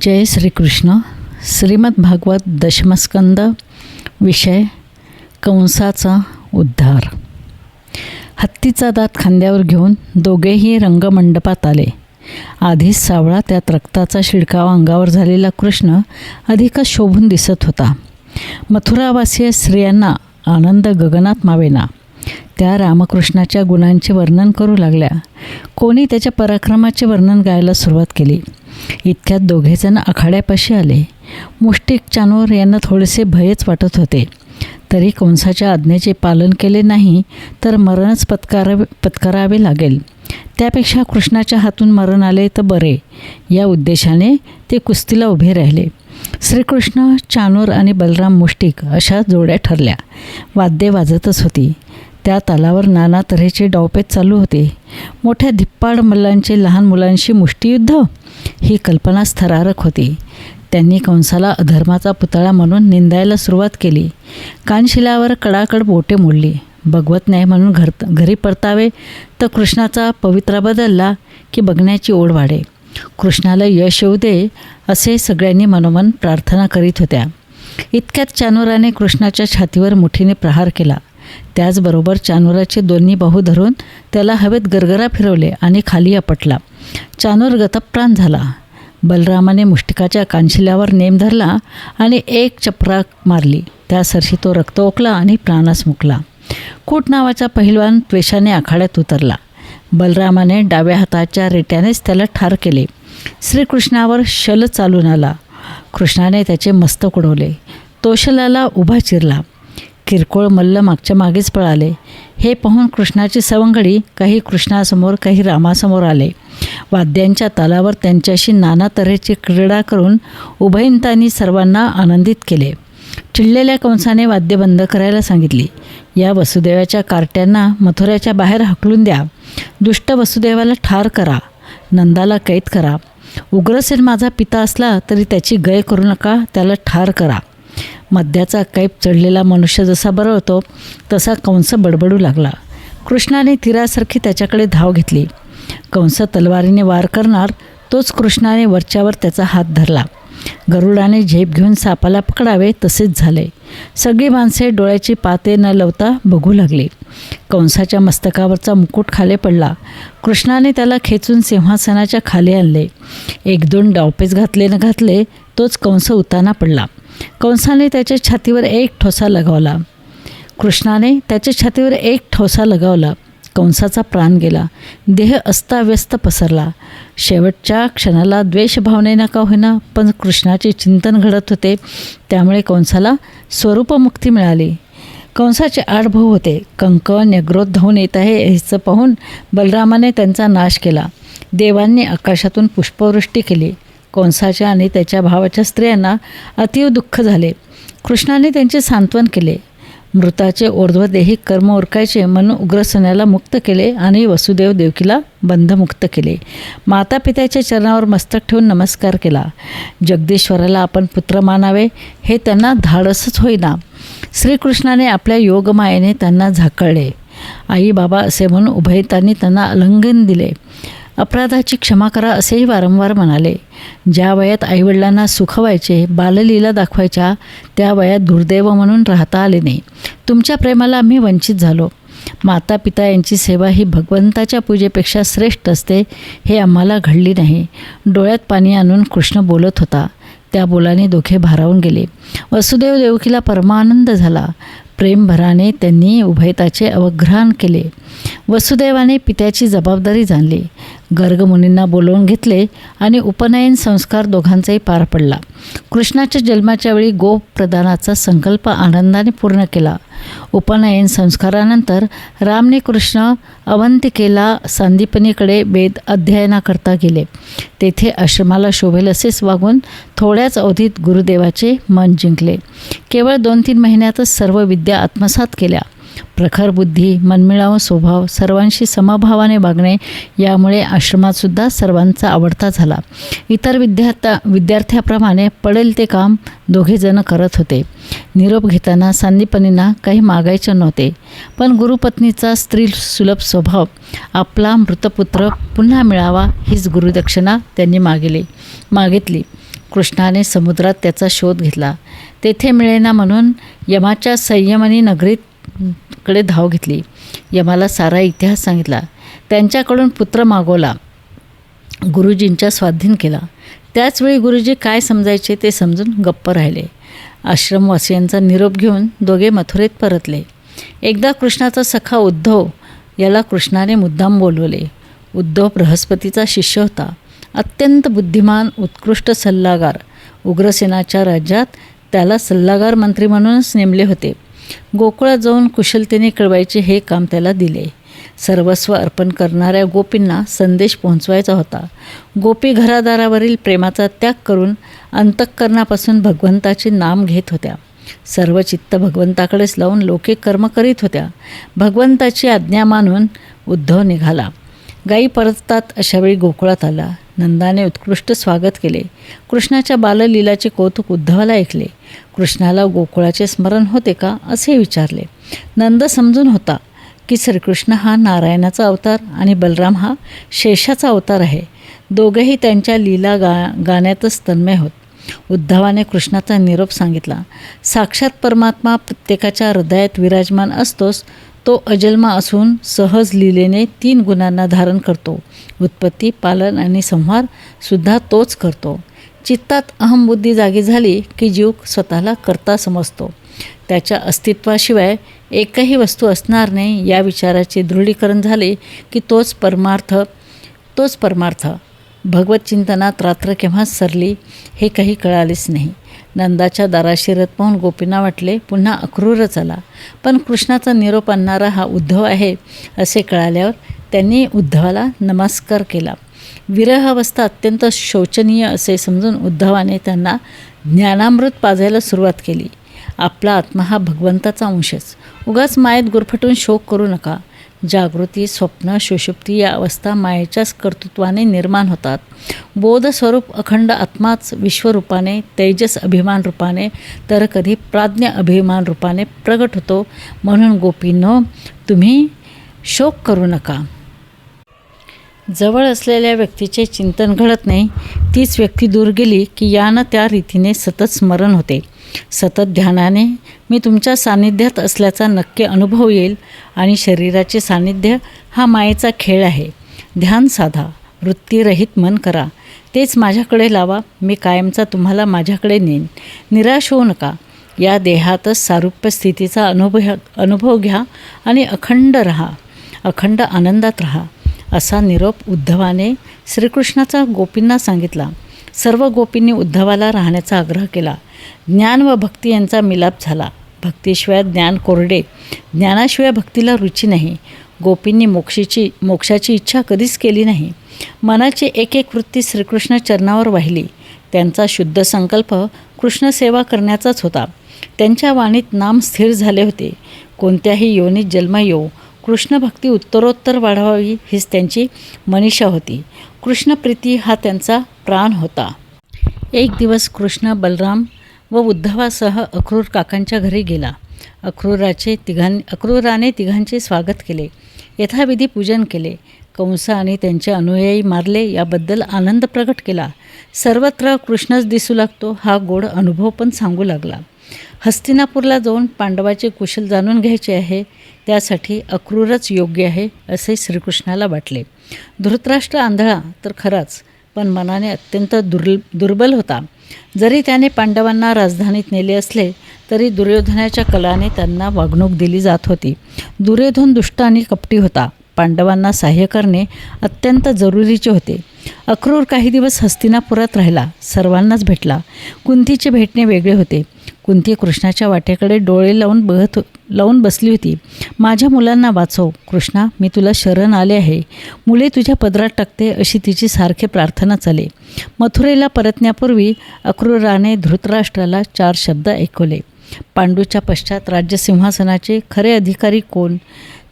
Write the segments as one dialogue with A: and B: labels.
A: जय श्रीकृष्ण. श्रीमद भागवत दशमस्कंद विषय कंसाचा उद्धार. हत्तीचा दात खांद्यावर घेऊन दोघेही रंगमंडपात आले. आधीच सावळा त्यात रक्ताचा शिडकाव अंगावर झालेला कृष्ण अधिकच शोभून दिसत होता. मथुरावासीय स्त्रियांना आनंद गगनात मावेना. त्या रामकृष्णाच्या गुणांचे वर्णन करू लागल्या. कोणी त्याच्या पराक्रमाचे वर्णन गायला सुरुवात केली. इतक्यात दोघेजण आखाड्यापाशी आले. मुष्टिक चानोर यांना थोडेसे भयच वाटत होते. तरी कंसाच्या आज्ञेचे पालन केले नाही तर मरणच पत्कारावे पत्करावे लागेल. त्यापेक्षा कृष्णाच्या हातून मरण आले तर बरे. या उद्देशाने ते कुस्तीला उभे राहिले. श्रीकृष्ण चानोर आणि बलराम मुष्टिक अशा जोड्या ठरल्या. वाद्ये वाजतच होती. त्या तालावर नाना तऱ्हेचे डावपेच चालू होते. मोठ्या धिप्पाड मल्लांचे लहान मुलांशी मुष्टियुद्ध? ही कल्पना थरारक होती. त्यांनी कंसाला अधर्माचा पुतळा म्हणून निंदायला सुरुवात केली. कानशिलावर कडाकड बोटे मोडली. बघवत नाही म्हणून घर घरी परतावे तर कृष्णाचा पवित्रा बदलला की बघण्याची ओढ वाढे. कृष्णाला यश येऊ दे असे सगळ्यांनी मनोमन प्रार्थना करीत होत्या. इतक्यात चानोराने कृष्णाच्या छातीवर मुठीने प्रहार केला. त्याचबरोबर चानोराचे दोन्ही बाहू धरून त्याला हवेत गरगरा फिरवले आणि खाली आपटला. चानोर गतप्राण झाला. बलरामाने मुष्टिकाच्या कांशिल्यावर नेम धरला आणि एक चपरा मारली. त्यासरशी तो रक्त ओकला आणि प्राणास मुकला. कूट नावाचा पहिलवान त्वेषाने आखाड्यात उतरला. बलरामाने डाव्या हाताच्या रेट्यानेच त्याला ठार केले. श्रीकृष्णावर शल चालून आला. कृष्णाने त्याचे मस्तक उडवले. तोशलाला उभा चिरला. किरकोळ मल्ल मागच्या मागेच पळाले. हे पाहून कृष्णाची सवंगडी काही कृष्णासमोर काही रामासमोर आले. वाद्यांच्या तालावर त्यांच्याशी नाना तऱ्हेची क्रीडा करून उभयंतांनी सर्वांना आनंदित केले. चिडलेल्या कंसाने वाद्य बंद करायला सांगितली. या वसुदेवाच्या कार्ट्यांना मथुऱ्याच्या बाहेर हकलून द्या. दुष्ट वसुदेवाला ठार करा. नंदाला कैद करा. उग्रसेन माझा पिता असला तरी त्याची गय करू नका त्याला ठार करा. मद्याचा कैप चढलेला मनुष्य जसा बरळतो तसा कंस बडबडू लागला. कृष्णाने तीरासारखी त्याच्याकडे धाव घेतली. कंस तलवारीने वार करणार तोच कृष्णाने वरच्यावर त्याचा हात धरला. गरुडाने झेप घेऊन सापाला पकडावे तसेच झाले. सगळी माणसे डोळ्याची पाते न लवता बघू लागली. कंसाच्या मस्तकावरचा मुकुट खाली पडला. कृष्णाने त्याला खेचून सिंहासनाच्या खाली आणले. एक दोन डावपेच घातले न घातले तोच कंस उताना पडला. कंसाने त्याच्या छातीवर एक ठोसा लगावला. कृष्णाने त्याच्या छातीवर एक ठोसा लगावला. कंसाचा प्राण गेला. देह अस्ताव्यस्त पसरला. शेवटच्या क्षणाला द्वेषभावनेनं का होईना पण कृष्णाचे चिंतन घडत होते. त्यामुळे कंसाला स्वरूपमुक्ती मिळाली. कंसाचे आठ होते. कंकण यग्रोध धावून येत आहे हेचं पाहून बलरामाने त्यांचा नाश केला. देवांनी आकाशातून पुष्पवृष्टी केली. कंसाच्या आणि त्याच्या भावाच्या स्त्रियांना अतीव दुःख झाले. कृष्णाने त्यांचे सांत्वन केले. मृताचे ओर्ध्वदेही कर्म उरकायचे म्हणून उग्रसेनाला मुक्त केले आणि वसुदेव देवकीला बंधमुक्त केले. माता पित्याच्या चरणावर मस्तक ठेवून नमस्कार केला. जगदीश्वराला आपण पुत्र मानावे हे त्यांना धाडसच होईना. श्रीकृष्णाने आपल्या योगमायेने त्यांना झाकळले. आई बाबा असे म्हणून उभयतांनी त्यांना अलंगन दिले. अपराधाची क्षमा करा असेही वारंवार म्हणाले. ज्या वयात आईवडिलांना सुख व्हायचे बाललीला दाखवायच्या त्या वयात दुर्दैव म्हणून राहता आले नाही. तुमच्या प्रेमाला आम्ही वंचित झालो. माता पिता यांची सेवा ही भगवंताच्या पूजेपेक्षा श्रेष्ठ असते हे आम्हाला घडली नाही. डोळ्यात पाणी आणून कृष्ण बोलत होता. त्या बोलाने दोघे भारावून गेले. वसुदेव देवकीला परमानंद झाला. प्रेमभराने त्यांनी उभयताचे अवग्रहण केले. वसुदेवाने पित्याची जबाबदारी जाणली. गर्गमुनींना बोलवून घेतले आणि उपनयन संस्कार दोघांचाही पार पडला. कृष्णाच्या जन्माच्या वेळी गोप्रदानाचा संकल्प आनंदाने पूर्ण केला. उपनयन संस्कारानंतर रामने कृष्ण अवंतिकेला सांदीपनीकडे वेद अध्ययनाकरता गेले. तेथे आश्रमाला शोभेल असेच वागून थोड्याच अवधीत गुरुदेवाचे मन जिंकले. केवळ दोन तीन महिन्यातच सर्व विद्या आत्मसात केल्या. प्रखर बुद्धी मनमिळाव स्वभाव सर्वांशी समभावाने वागणे यामुळे आश्रमातसुद्धा सर्वांचा आवडता झाला. इतर विद्यार्था विद्यार्थ्याप्रमाणे पडेल ते काम दोघेजण करत होते. निरोप घेताना सांदीपनींना काही मागायचे नव्हते. पण गुरुपत्नीचा स्त्री सुलभ स्वभाव आपला मृतपुत्र पुन्हा मिळावा हीच गुरुदक्षिणा त्यांनी मागिली मागितली. कृष्णाने समुद्रात त्याचा शोध घेतला. तेथे मिळेना म्हणून यमाच्या संयमनी नगरीत कडे धाव घेतली. यमाला सारा इतिहास सांगितला. त्यांच्याकडून पुत्र मागवला. गुरुजींच्या स्वाधीन केला. त्याचवेळी गुरुजी काय समजायचे ते समजून गप्प राहिले. आश्रमवासियांचा निरोप घेऊन दोघे मथुरेत परतले. एकदा कृष्णाचा सखा उद्धव याला कृष्णाने मुद्दाम बोलवले. उद्धव बृहस्पतीचा शिष्य होता. अत्यंत बुद्धिमान उत्कृष्ट सल्लागार. उग्रसेनाच्या राज्यात त्याला सल्लागार मंत्री म्हणूनच नेमले होते. गोकुळात जाऊन कुशलतेने कळवायचे हे काम त्याला दिले. सर्वस्व अर्पण करणाऱ्या गोपींना संदेश पोहोचवायचा होता. गोपी घरादारावरील प्रेमाचा त्याग करून अंतःकरणापासून भगवंताचे नाम घेत होत्या. सर्व चित्त भगवंताकडेच लावून लोके कर्म करीत होत्या. भगवंताची आज्ञा मानून उद्धव निघाला. गायी परततात अशावेळी गोकुळात आला. नंदाने उत्कृष्ट स्वागत केले. कृष्णाच्या बाललीलाचे कौतुक उद्धवाला ऐकले. कृष्णाला गोकुळाचे स्मरण होते का असे विचारले. नंद समजून होता की श्रीकृष्ण हा नारायणाचा अवतार आणि बलराम हा शेषाचा अवतार आहे. दोघेही त्यांच्या लीला गा गाण्यातच तन्मय होत. उद्धवाने कृष्णाचा निरोप सांगितला. साक्षात परमात्मा प्रत्येकाच्या हृदयात विराजमान असतोच तो अजन्मा असून सहज लीलेने तीन गुणांना धारण करतो. उत्पत्ती पालन आणि संहार सुद्धा तोच करतो. चित्तात अहमबुद्धी जागी झाली की जीव स्वतःला करता समजतो. त्याच्या अस्तित्वाशिवाय एकही वस्तू असणार नाही या विचाराचे दृढीकरण झाले की तोच परमार्थ तोच परमार्थ. भगवत चिंतनात रात्र केव्हा सरली हे काही कळालेच नाही. नंदाच्या दाराशी रथ पाहून गोपींना वाटले पुन्हा अक्रूरच आला. पण कृष्णाचा निरोप आणणारा हा उद्धव आहे असे कळाल्यावर त्यांनी उद्धवाला नमस्कार केला. विरह अवस्था अत्यंत शोचनीय असे समजून उद्धवाने त्यांना ज्ञानामृत पाजायला सुरुवात केली. आपला आत्मा हा भगवंताचा अंशच. उगाच मायेत गुरफटून शोक करू नका. जागृती स्वप्न सुषुप्ती या अवस्था मायेच्याच कर्तृत्वाने निर्माण होतात. बोधस्वरूप अखंड आत्माच विश्वरूपाने तेजस अभिमान रूपाने तर कधी प्राज्ञ अभिमान रूपाने प्रगट होतो. म्हणून गोपींनो तुम्ही शोक करू नका. जवळ असलेल्या व्यक्तीचे चिंतन घडत नाही. तीच व्यक्ती दूर गेली की यानं त्या रीतीने सतत स्मरण होते. सतत ध्यानाने मी तुमच्या सान्निध्यात असल्याचा नक्की अनुभव येईल आणि शरीराचे सान्निध्य हा मायेचा खेळ आहे. ध्यान साधा वृत्तीरहित मन करा. तेच माझ्याकडे लावा मी कायमचा तुम्हाला माझ्याकडे नेईन. निराश होऊ नका. या देहातच सारूप्य स्थितीचा अनुभव अनुभव घ्या आणि अखंड रहा. अखंड आनंदात रहा. असा निरोप उद्धवाने श्रीकृष्णाचा गोपींना सांगितला. सर्व गोपींनी उद्धवाला राहण्याचा आग्रह केला. ज्ञान व भक्ती यांचा मिलाप झाला. भक्तीशिवाय ज्ञान कोरडे ज्ञानाशिवाय भक्तीला रुची नाही. गोपींनी मोक्षीची मोक्षाची इच्छा कधीच केली नाही. मनाची एक एक वृत्ती श्रीकृष्ण चरणावर वाहिली. त्यांचा शुद्ध संकल्प कृष्णसेवा करण्याचाच होता. त्यांच्या वाणीत नाम स्थिर झाले होते. कोणत्याही योनीत जन्म येऊ कृष्णभक्ती उत्तरोत्तर वाढवावी हीच त्यांची मनीषा होती. कृष्णप्रीती हा त्यांचा प्राण होता. एक दिवस कृष्ण बलराम व उद्धवासह अक्रूर काकांच्या घरी गेला. अक्रूराचे तिघां अक्रूराने तिघांचे स्वागत केले. यथाविधी पूजन केले. कंस आणि त्यांचे अनुयायी मारले. याबद्दल आनंद प्रकट केला. सर्वत्र कृष्णच दिसू लागतो हा गोड अनुभव पण सांगू लागला. हस्तिनापूरला जाऊन पांडवाचे कुशल जाणून घ्यायचे आहे त्यासाठी अक्रूरच योग्य आहे असे श्रीकृष्णाला वाटले. धृतराष्ट्र आंधळा तर खराच पण मनाने अत्यंत दुर्ल दुर्बल होता. जरी त्याने पांडवांना राजधानीत नेले असले तरी दुर्योधनाच्या कलाने त्यांना वागणूक दिली जात होती. दुर्योधन दुष्ट आणि कपटी होता. पांडवांना सहाय्य करणे अत्यंत जरुरीचे होते. अक्रूर काही दिवस हस्तिनापुरात राहिला सर्वांनाच भेटला. कुंतीचे भेटणे वेगळे होते. कुंती कृष्णाच्या वाटेकडे डोळे लावून बघत लावून बसली होती. माझ्या मुलांना वाचव कृष्णा. मी तुला शरण आले आहे. मुले तुझ्या पदरात टाकते अशी तिची सारखे प्रार्थना चाले. मथुरेला परतण्यापूर्वी अक्रूराने धृतराष्ट्राला चार शब्द ऐकवले. पांडूच्या पश्चात राज्यसिंहासनाचे खरे अधिकारी कोण?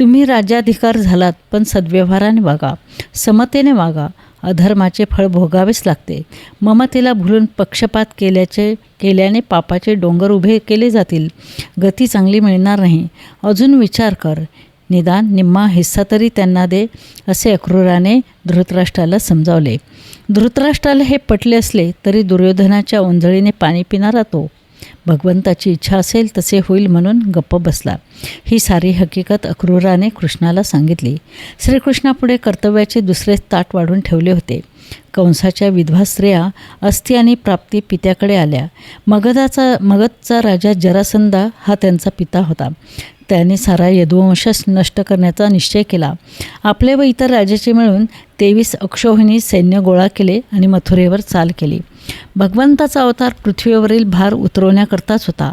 A: तुम्ही राज्याधिकार झालात पण सद्व्यवहाराने वागा. समतेने वागा. अधर्माचे फळ भोगावेच लागते. ममतेला भुलून पक्षपात केल्याचे केल्याने पापाचे डोंगर उभे केले जातील. गती चांगली मिळणार नाही. अजून विचार कर. निदान निम्मा हिस्सा तरी त्यांना दे असे अक्रूराने धृतराष्ट्राला समजावले. धृतराष्ट्राला हे पटले असले तरी दुर्योधनाच्या ओंजळीने पाणी पिणारा तो भगवंताची इच्छा असेल तसे होईल म्हणून गप्प बसला. ही सारी हकीकत अक्रूराने कृष्णाला सांगितली. श्रीकृष्णापुढे कर्तव्याचे दुसरे ताट वाढून ठेवले होते. कंसाच्या विधवा स्त्रिया अस्थि आणि प्राप्ती पित्याकडे आल्या. मगधाचा मगधचा राजा जरासंदा हा त्यांचा पिता होता. त्याने सारा यदुवंश नष्ट करण्याचा निश्चय केला. आपले व इतर राजाचे मिळून तेवीस अक्षोहिणी सैन्य गोळा केले आणि मथुरेवर चाल केली. भगवंताचा अवतार पृथ्वीवरील भार उतरवण्याकरताच होता.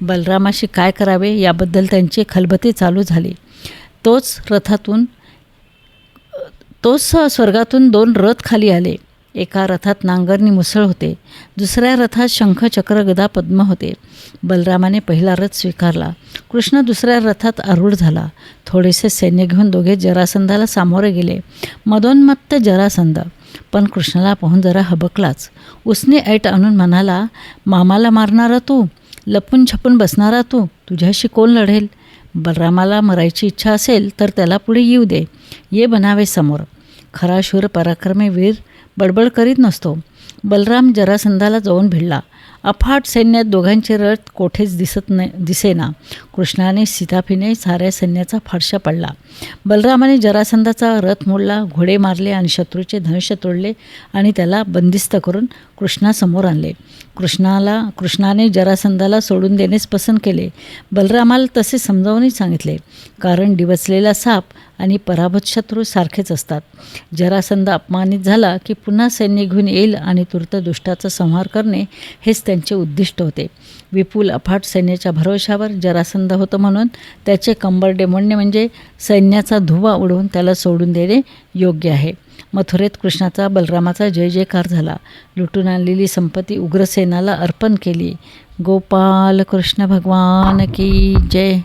A: बलरामाशी काय करावे याबद्दल त्यांची खलबती चालू झाली. तोच रथातून तोच स्वर्गातून दोन रथ खाली आले. एका रथात नांगरणी मुसळ होते. दुसऱ्या रथात शंख चक्र गदा पद्म होते. बलरामाने पहिला रथ स्वीकारला. कृष्ण दुसऱ्या रथात आरूढ झाला. थोडेसे सैन्य घेऊन दोघे जरासंधाला सामोरे गेले. मदोन्मत्त जरासंध पण कृष्णाला पाहून जरा हबकलाच. उसने ऐट आणून म्हणाला मामाला मारणारा तू लपून छपून बसणारा तू तुझ्याशी कोण लढेल? बलरामाला मरायची इच्छा असेल तर त्याला पुढे येऊ दे. ये बनावे समोर. खरा शूर पराक्रमे वीर बडबड करीत नसतो. बलराम जरासंधाला जाऊन भिडला. अफाट सैन्यात दोघांचे रथ कोठेच दिसत नाही दिसेना. कृष्णाने सीताफीने साऱ्या सैन्याचा फारशा पडला. बलरामाने जरासंधाचा रथ मोडला घोडे मारले आणि शत्रूचे धनुष्य तोडले आणि त्याला बंदिस्त करून कृष्णासमोर आणले. कृष्णाला कृष्णाने जरासंधाला सोडून देणेच पसंत केले. बलरामाला तसे समजावूनही सांगितले. कारण डिवचलेला साप आणि पराभूत शत्रू सारखेच असतात. जरासंध अपमानित झाला की पुन्हा सैन्य घेऊन येईल आणि तूर्त दुष्टाचा संहार करणे हेच त्यांचे उद्दिष्ट होते. विपुल अफाट सैन्याच्या भरोशावर जरासंध होतं म्हणून त्याचे कंबरडे म्हणणे म्हणजे सैन्याचा धुवा उडवून त्याला सोडून देणे योग्य आहे. मथुरेत कृष्णाचा बलरामाचा जय जयकार झाला. लुटून आणलेली संपत्ती उग्रसेनाला अर्पण केली. गोपाल कृष्ण भगवान की जय!